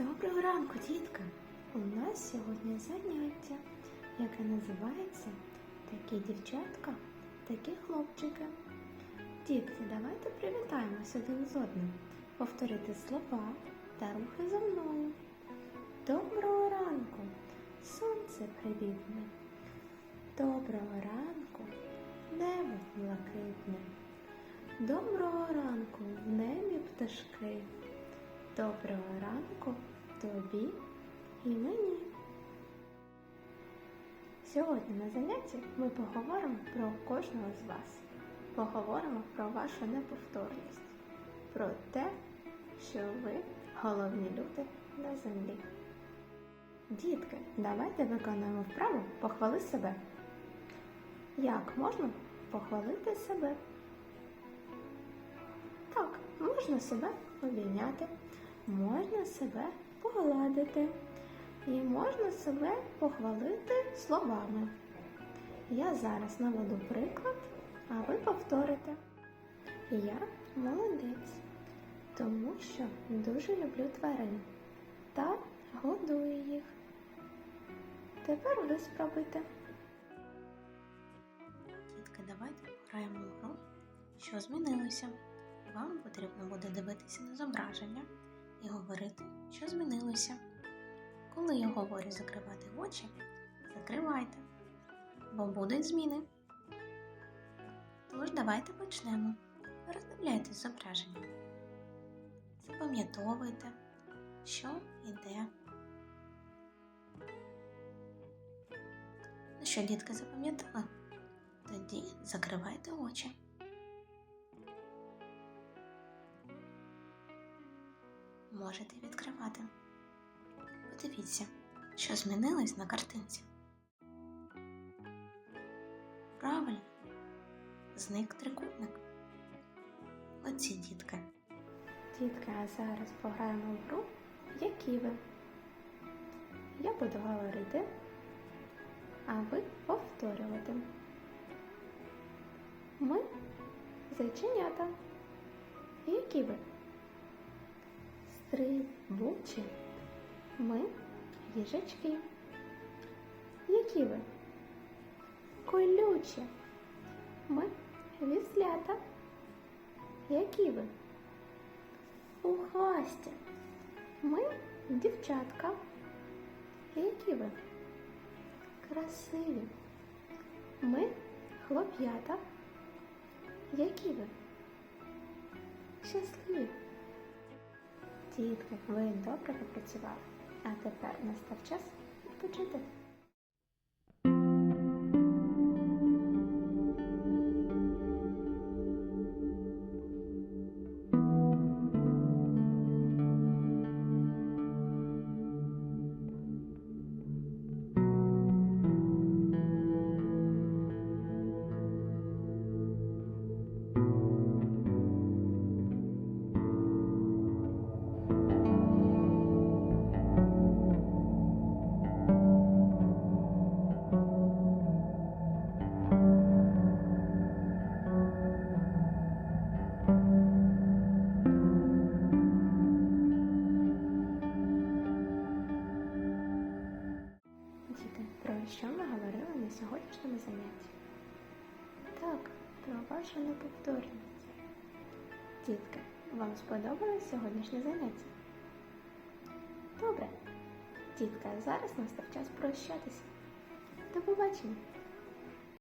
Доброго ранку, дітка! У нас сьогодні заняття, яке називається Такі дівчатка, такі хлопчики. Дітки, давайте привітаємось один з одним. Повторити слова та рухи за мною. Доброго ранку, сонце привітне. Доброго ранку, небо блакитне. Доброго ранку, в небі пташки. Доброго ранку тобі і мені. Сьогодні на занятті ми поговоримо про кожного з вас. Поговоримо про вашу неповторність, про те, що ви головні люди на землі. Дітки, давайте виконуємо вправу похвали себе. Як можна похвалити себе? Так, можна себе обійняти, можна себе погладити і можна себе похвалити словами. Я зараз наведу приклад, а ви повторите. Я молодець, тому що дуже люблю тварин та годую їх. Тепер ви спробуйте. Дітки, давайте пограємо гру, що змінилося. Вам потрібно буде дивитися на зображення і говорити, що змінилося. Коли я говорю закривати очі, закривайте, бо будуть зміни. Тож давайте почнемо. Роздивляйтесь зображення. Запам'ятовуйте, що йде. Ну що, дітки, запам'ятали? Тоді закривайте очі. Можете відкривати. Подивіться, що змінилось на картинці. Правильно, зник трикутник. Оці дітки. Дітки, а зараз пограємо в гру, які ви. Я буду говорити, а ви повторювати. Ми зайченята. Які ви? Стрибучі. Ми їжачки. Які ви? Колючі. Ми віслята. Які ви? Пухасті. Ми дівчатка. Які ви? Красиві. Ми хлоп'ята. Які ви? Щасливі. Дітки, ви добре попрацювали, а тепер настав час відпочити. Сьогоднішньому заняття. Так, про вашу неповторність. Дітки, вам сподобалось сьогоднішнє заняття? Добре. Дітка, зараз настав час прощатися. До побачення!